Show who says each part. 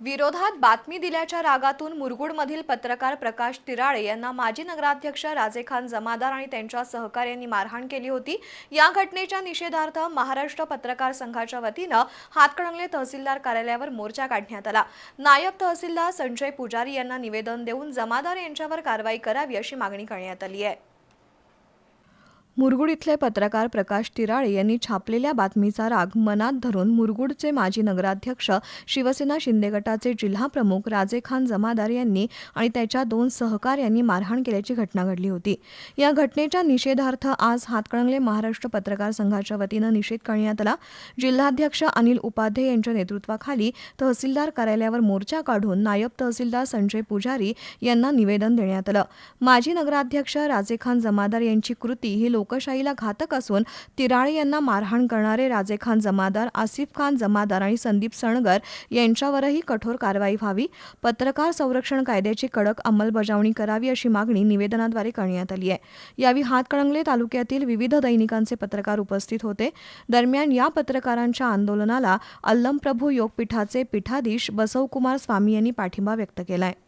Speaker 1: विरोधात बातमी दिल्याच्या रागातून मुरगुडमधील पत्रकार प्रकाश तिराळे यांना माजी नगराध्यक्ष राजेखान जमादार आणि त्यांच्या सहकार्यांनी मारहाण केली होती. या घटनेच्या निषेधार्थ महाराष्ट्र पत्रकार संघाच्या वतीनं हातकणंगले तहसीलदार कार्यालयावर मोर्चा काढण्यात आला. नायब तहसीलदार संजय पुजारी यांना निवेदन देऊन जमादार यांच्यावर कारवाई करावी अशी मागणी करण्यात आली आहे. मुरगुड इथले पत्रकार प्रकाश तिराळे यांनी छापलेल्या बातमीचा राग मनात धरून मुरगुडचे माजी नगराध्यक्ष शिवसेना शिंदे गटाचे जिल्हाप्रमुख राजे खान जमादार यांनी आणि त्याच्या दोन सहकाऱ्यांनी मारहाण केल्याची घटना घडली होती. या घटनेच्या निषेधार्थ आज हातकणंगले महाराष्ट्र पत्रकार संघाच्या वतीनं निषेध करण्यात आला. जिल्हाध्यक्ष अनिल उपाध्ये यांच्या नेतृत्वाखाली तहसीलदार कार्यालयावर मोर्चा काढून नायब तहसीलदार संजय पुजारी यांना निवेदन देण्यात आलं. माजी नगराध्यक्ष राजे खान जमादार यांची कृती ही लोकशाहीला घातक असून तिराळे यांना मारहाण करणारे राजे खान जमादार आसिफ खान जमादार आणि संदीप सणगर यांच्यावरही कठोर कारवाई व्हावी. पत्रकार संरक्षण कायद्याची कडक अंमलबजावणी करावी अशी मागणी निवेदनाद्वारे करण्यात आली आहे. यावेळी हातकणंगले तालुक्यातील विविध दैनिकांचे पत्रकार उपस्थित होते. दरम्यान या पत्रकारांच्या आंदोलनाला अल्लमप्रभू योगपीठाचे पीठाधीश बसवकुमार स्वामी यांनी पाठिंबा व्यक्त केला आहे